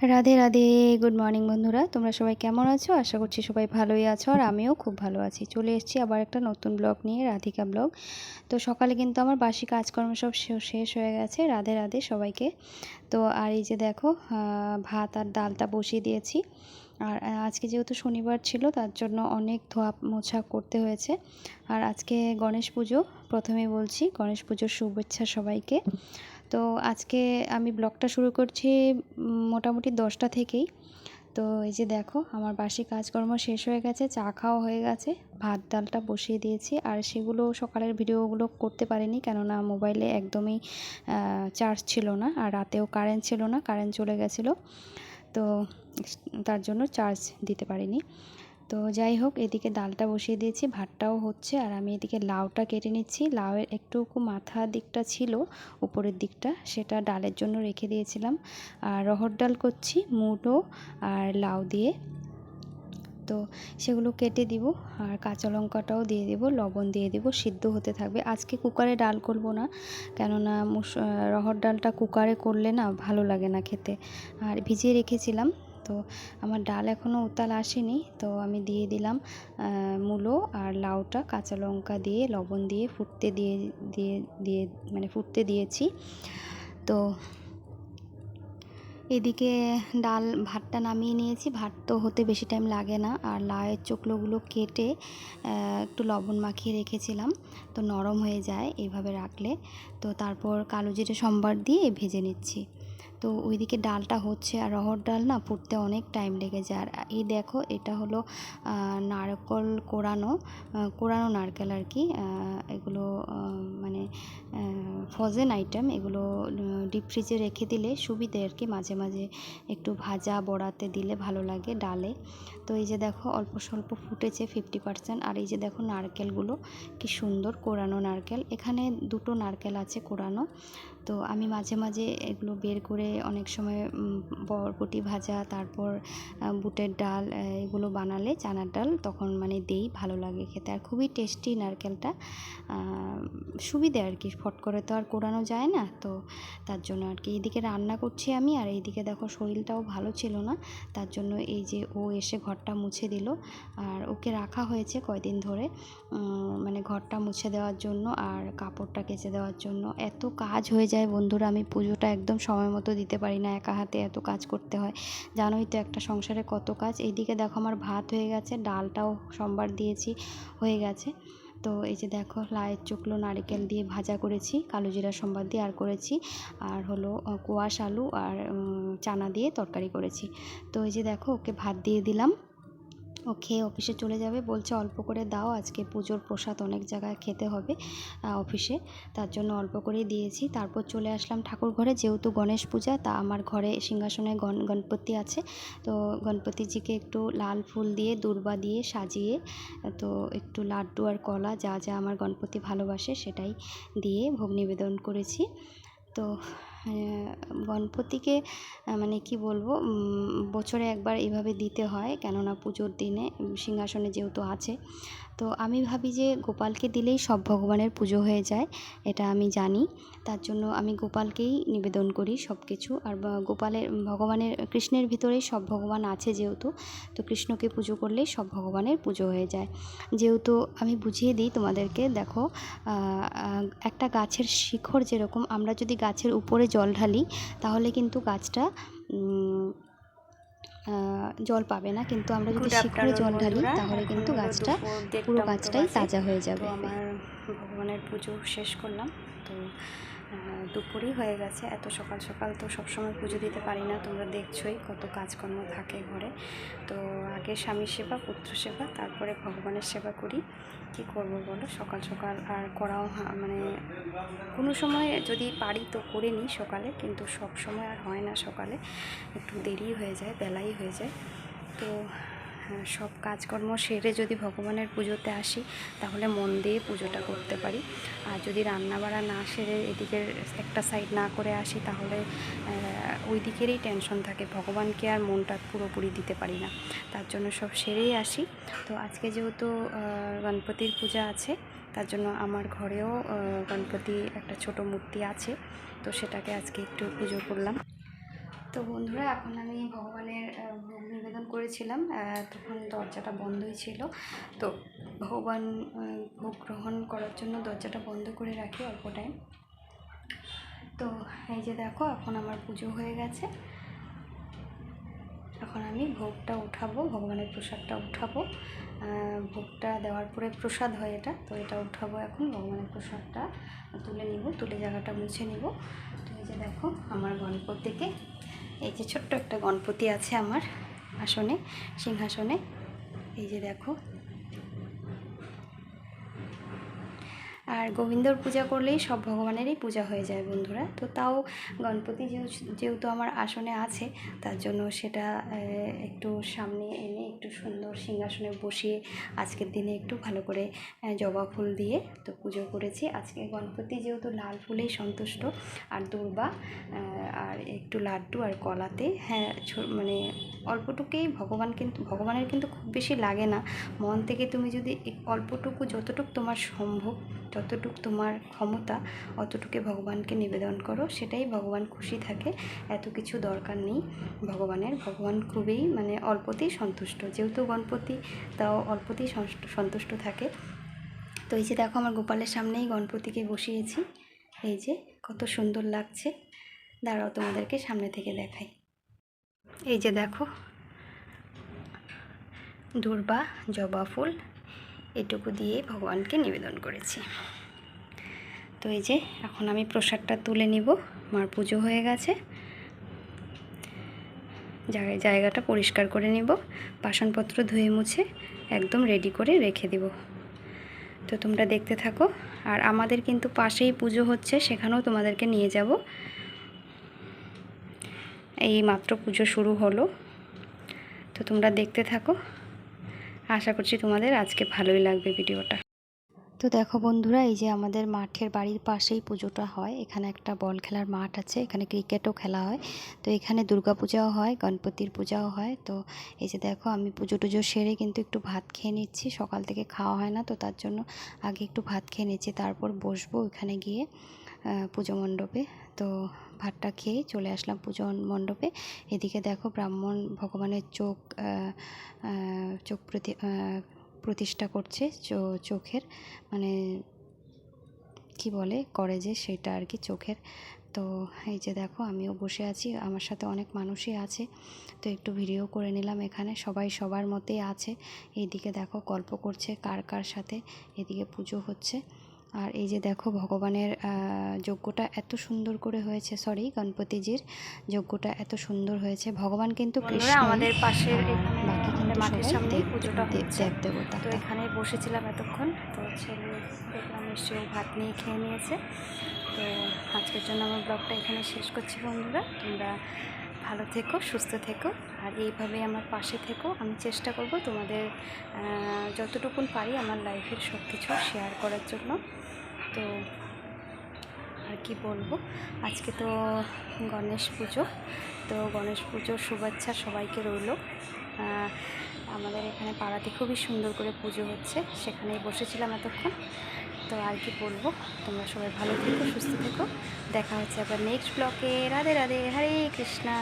Radhe Radhe. Good morning বন্ধুরা। তোমরা সবাই কেমন আছো? আশা করছি সবাই ভালোই আছো আর আমিও খুব ভালো আছি। চলে এসেছি আবার একটা নতুন ব্লগ নিয়ে, রাধিকা ব্লগ। তো সকালে কিন্তু আমার বাসি কাজকর্ম সব শেষ হয়ে গেছে। রাধে রাধে সবাইকে। তো আর এই যে দেখো ভাত আর ডালটা বসিয়ে দিয়েছি। আর আজকে যেহেতু শনিবার ছিল, তার জন্য অনেক ধোয়া মোছা করতে হয়েছে। আর আজকে গণেশ পুজো প্রথমে বলছি, গণেশ পুজোর শুভেচ্ছা সবাইকে। তো আজকে আমি ব্লগটা শুরু করছি মোটামুটি দশটা থেকেই। তো এই যে দেখো, আমার বাসি কাজকর্ম শেষ হয়ে গেছে, চা খাওয়া হয়ে গেছে, ভাত ডালটা বসিয়ে দিয়েছি। আর সেগুলো সকালের ভিডিওগুলো করতে পারিনি, কেননা মোবাইলে একদমই চার্জ ছিল না, আর রাতেও কারেন্ট ছিল না কারেন্ট চলে গেছিল। তো তার জন্য চার্জ দিতে পারিনি। তো যাই হোক, এদিকে ডালটা বসিয়ে দিয়েছি, ভাতটাও হচ্ছে, আর আমি এদিকে লাউটা কেটে নিচ্ছি। লাউয়ের একটুকু মাথা দিকটা ছিল, উপরের দিকটা, সেটা ডালের জন্য রেখে দিয়েছিলাম। আর রহর ডাল করছি মুটো আর লাউ দিয়ে। তো সেগুলো কেটে দিব, আর কাঁচা লঙ্কাটাও দিয়ে দেব, লবণ দিয়ে দেব, সিদ্ধ হতে থাকবে। আজকে কুকারে ডাল করব না, কেননা মুস রহর ডালটা কুকারে করলে না ভালো লাগে না খেতে। আর ভিজিয়ে রেখেছিলাম তো আমার ডাল এখনও উতাল আসেনি, তো আমি দিয়ে দিলাম মূলো আর লাউটা কাঁচা লঙ্কা দিয়ে, লবণ দিয়ে ফুটতে দিয়ে দিয়ে দিয়ে মানে ফুটতে দিয়েছি। তো এদিকে ডাল ভাতটা নামিয়ে নিয়েছি, ভাত তো হতে বেশি টাইম লাগে না, আর লাউয়ের চোখলোগুলো কেটে একটু লবণ মাখিয়ে রেখেছিলাম, তো নরম হয়ে যায় এইভাবে রাখলে। তো তারপর কালো জিরে সম্বার দিয়ে ভেজে নিচ্ছি। তো ওইদিকে ডালটা হচ্ছে আর রহর ডাল না ফুটতে অনেক টাইম লেগে যায়। আর এই দেখো, এটা হলো নারকল কোরানো কোরানো নারকেল আর কি এগুলো মানে ফ্রোজেন আইটেম এগুলো ডিপ ফ্রিজে রেখে দিলে সুবিধে আর কি। মাঝে মাঝে একটু ভাজা বড়াতে দিলে ভালো লাগে ডালে। তো এই যে দেখো, অল্প স্বল্প ফুটেছে ফিফটি পার্সেন্ট আর এই যে দেখো নারকেলগুলো, কি সুন্দর কোরানো নারকেল। এখানে দুটো নারকেল আছে কোরানো। তো আমি মাঝে মাঝে এগুলো বের করে অনেক সময় বরবটি ভাজা, তারপর বুটের ডাল এগুলো বানালে চানার ডাল তখন মানে দেই, ভালো লাগে খেতে। আর খুবই টেস্টি নারকেলটা। সুবিধে আর কি, ফট করে তো আর কোরানো যায় না। তো তার জন্য আর কি এইদিকে রান্না করছি আমি। আর এইদিকে দেখো শরীরটাও ভালো ছিল না। তার জন্য এই যে ও এসে ঘরটা মুছে দিল। আর ওকে রাখা হয়েছে কয়দিন ধরে। মানে ঘরটা মুছে দেওয়ার জন্য আর কাপড়টা কেচে দেওয়ার জন্য। এত কাজ হয়ে যায় বন্ধুরা, আমি পুজোটা একদম সময় মতো দিতে পারি না। একা হাতে এত কাজ করতে হয়। জানোই তো একটা সংসারে কত কাজ। এইদিকে দেখো আমার ভাত হয়ে গেছে, ডালটাও সোমবার দিয়েছি, হয়ে গেছে। তো এই যে দেখো লায়ের চুকলো নারিকেল দিয়ে ভাজা করেছি, কালো জিরা সম্বাদ দিয়ে আর করেছি। আর হলো কোয়াশ আলু আর চানা দিয়ে তরকারি করেছি। তো এই যে দেখো, ওকে ভাত দিয়ে দিলাম। ও খেয়ে অফিসে চলে যাবে। বলছে, অল্প করে দাও, আজকে পুজোর প্রসাদ অনেক জায়গায় খেতে হবে অফিসে। তার জন্য অল্প করেই দিয়েছি। তারপর চলে আসলাম ঠাকুর ঘরে। যেহেতু গণেশ পূজা, তা আমার ঘরে সিংহাসনে গণ, গণপতি আছে। তো গণপতিজিকে একটু লাল ফুল দিয়ে দুর্বা দিয়ে সাজিয়ে, তো একটু লাড্ডু আর কলা, যা যা আমার গণপতি ভালোবাসে, সেটাই দিয়ে ভোগ নিবেদন করেছি। তো গণপতিকে মানে কি বলব বছরে একবার এইভাবে দিতে হয়, কেননা পুজোর দিনে সিংহাসনে যেহেতু আছে। তো আমি ভাবি যে গোপালকে দিলেই সব ভগবানের পুজো হয়ে যায়, এটা আমি জানি। তার জন্য আমি গোপালকেই নিবেদন করি সব কিছু আর গোপালের ভগবানের, কৃষ্ণের ভিতরেই সব ভগবান আছে যেহেতু, তো কৃষ্ণকে পুজো করলেই সব ভগবানের পুজো হয়ে যায়। যেহেতু আমি বুঝিয়ে দিই তোমাদেরকে, দেখো একটা গাছের শিখর যেরকম, আমরা যদি গাছের উপরে জল ঢালি তাহলে কিন্তু গাছটা জল পাবে না। কিন্তু আমরা যদি শিকড়ে জল ঢালি তাহলে কিন্তু গাছটা পুরো গাছটাই। তাজা হয়ে যাবে। আমার ভগবানের পুজো শেষ করলাম। তো দুপুরই হয়ে গেছে। এত সকাল সকাল তো সবসময় পুজো দিতে পারি না, তোমরা দেখছোই কত কাজকর্ম থাকে ঘরে। তো আগে স্বামীর সেবা, পুত্র সেবা, তারপরে ভগবানের সেবা করি। কি করব বলো? সকাল সকাল আর করাও মানে কোনো সময় যদি পারি তো করে নিই সকালে, কিন্তু সব সময় আর হয় না সকালে। একটু দেরি হয়ে যায়, বেলাই হয়ে যায়। তো সব কাজকর্ম সেরে যদি ভগবানের পুজোতে আসি, তাহলে মন দিয়ে পুজোটা করতে পারি। আর যদি রান্না বাড়া না সেরে এদিকের একটা সাইড না করে আসি, তাহলে ওই দিকেরই টেনশন থাকে। ভগবানকে আর মনটা পুরোপুরি দিতে পারি না। তার জন্য সব সেরেই আসি। তো আজকে যেহেতু গণপতির পূজা আছে, তার জন্য আমার ঘরেও গণপতি একটা ছোট মূর্তি আছে। তো সেটাকে আজকে একটু পুজো করলাম। তো বন্ধুরা, এখন আমি ভগবানের ভোগ নিবেদন করেছিলাম তখন দরজাটা বন্ধই ছিল। তো ভগবান ভোগ গ্রহণ করার জন্য দরজাটা বন্ধ করে রাখি অল্প টাইম তো এই যে দেখো, এখন আমার পুজো হয়ে গেছে। এখন আমি ভোগটা উঠাবো, ভগবানের প্রসাদটা উঠাবো। ভোগটা দেওয়ার পরে প্রসাদ হয় এটা, তো এটা উঠাবো এখন, ভগবানের প্রসাদটা তুলে নিব, তুলে জায়গাটা মুছে নিব। যে দেখো, আমার গণপতিকে এই যে ছোট্ট একটা গণপতি আছে আমার আসনে, সিংহাসনে। এই যে দেখো আর গোবিন্দর পূজা করলেই সব ভগবানেরই পূজা হয়ে যায় বন্ধুরা। তো তাও গণপতি যেহেতু- আমার আসনে আছে, তার জন্য সেটা একটু সামনে এনে একটু সুন্দর সিংহাসনে বসিয়ে আজকের দিনে একটু ভালো করে জবা ফুল দিয়ে তো পুজো করেছি। আজকে গণপতি যেহেতু লাল ফুলেই সন্তুষ্ট, আর দুর্বা আর একটু লাড্ডু আর কলাতে হ্যাঁ মানে অল্পটুকুই ভগবান কিন্তু, ভগবানের কিন্তু খুব বেশি লাগে না। মন থেকে তুমি যদি অল্পটুকু যতটুকু তোমার সম্ভব, যতটুক তোমার ক্ষমতা, অতটুকু ভগবানকে নিবেদন করো, সেটাই ভগবান খুশি থাকে। এত কিছু দরকার নেই ভগবানের। ভগবান খুবই মানে অল্পতেই সন্তুষ্ট। যেহেতু গণপতি, তাও অল্পতেই সন্তুষ্ট থাকে। তো এই যে দেখো আমার গোপালের সামনেই গণপতিকে বসিয়েছি। এই যে কত সুন্দর লাগছে। দাঁড়াও তোমাদেরকে সামনে থেকে দেখাই। এই যে দেখো। দুর্বা, জবা ফুল, এটুকু দিয়ে ভগবানকে নিবেদন করেছি। তো এই যে, এখন আমি প্রসাদটা তুলে নিব। আমার পুজো হয়ে গেছে। জায়গায় জায়গাটা পরিষ্কার করে নিব। বাসনপত্র ধুয়ে মুছে একদম রেডি করে রেখে দিব। তো তোমরা দেখতে থাকো। আর আমাদের কিন্তু পাশেই পুজো হচ্ছে, সেখানেও তোমাদেরকে নিয়ে যাব। এই মাত্র পুজো শুরু হলো। তো তোমরা দেখতে থাকো। আশা করছি তোমাদের আজকে ভালোই লাগবে ভিডিওটা। তো দেখো বন্ধুরা, এই যে আমাদের মাঠের বাড়ির পাশেই পুজোটা হয়। এখানে একটা বল খেলার মাঠ আছে, এখানে ক্রিকেটও খেলা হয়। তো এখানে দুর্গা পূজাও হয়, গণপতির পূজাও হয়। তো এই যে দেখো, আমি পুজো টুজো সেরে কিন্তু একটু ভাত খেয়ে নিচ্ছি। সকাল থেকে খাওয়া হয় না, তো তার জন্য আগে একটু ভাত খেয়ে নিচ্ছি। তারপর বসবো ওখানে গিয়ে পুজো মণ্ডপে। তো ভাতটা খেয়ে চলে আসলাম পুজো মণ্ডপে। এদিকে দেখো ব্রাহ্মণ ভগবানের চোখ চোখ প্রতি প্রতিষ্ঠা করছে চোখের মানে কি বলে, করে যে সেটা আর কি চোখের। তো এই যে দেখো আমিও বসে আছি, আমার সাথে অনেক মানুষই আছে। তো একটু ভিডিও করে নিলাম এখানে, সবাই সবার মতেই আছে। এইদিকে দেখো গল্প করছে কার কার সাথে, এদিকে পুজো হচ্ছে। আর এই যে দেখো ভগবানের যজ্ঞটা এত সুন্দর করে হয়েছে সরি গণপতিজির যজ্ঞটা এত সুন্দর হয়েছে। ভগবান কিন্তু কৃষ্ণ আমাদের পাশের বাকি এখানে কিন্তু মাঠের দেব- পুজোটা দেব- দেবতা তো এখানে বসেছিলাম এতক্ষণ তো ছেলে দেখলাম এসেও ভাত নিয়ে খেয়ে নিয়েছে। তো আজকের জন্য আমার ব্লগটা এখানে শেষ করছি বন্ধুরা তোমরা ভালো থেকো সুস্থ থেকো আর এইভাবে আমার পাশে থেকো। আমি চেষ্টা করব তোমাদের যতটুকুন পারি আমার লাইফের সব কিছু শেয়ার করার জন্য। তো আর কি বলব? আজকে তো গণেশ পুজো। তো গণেশ পুজোর শুভেচ্ছা সবাইকে রইল। আমাদের এখানে পাড়াতে খুবই সুন্দর করে পুজো হচ্ছে। সেখানেই বসেছিলাম এতক্ষণ। তো আর কি বলব? তোমরা সবাই ভালো থেকো, সুস্থ থেকো। দেখা হচ্ছে আবার নেক্সট ব্লকে রাধে রাধে, হরে কৃষ্ণা।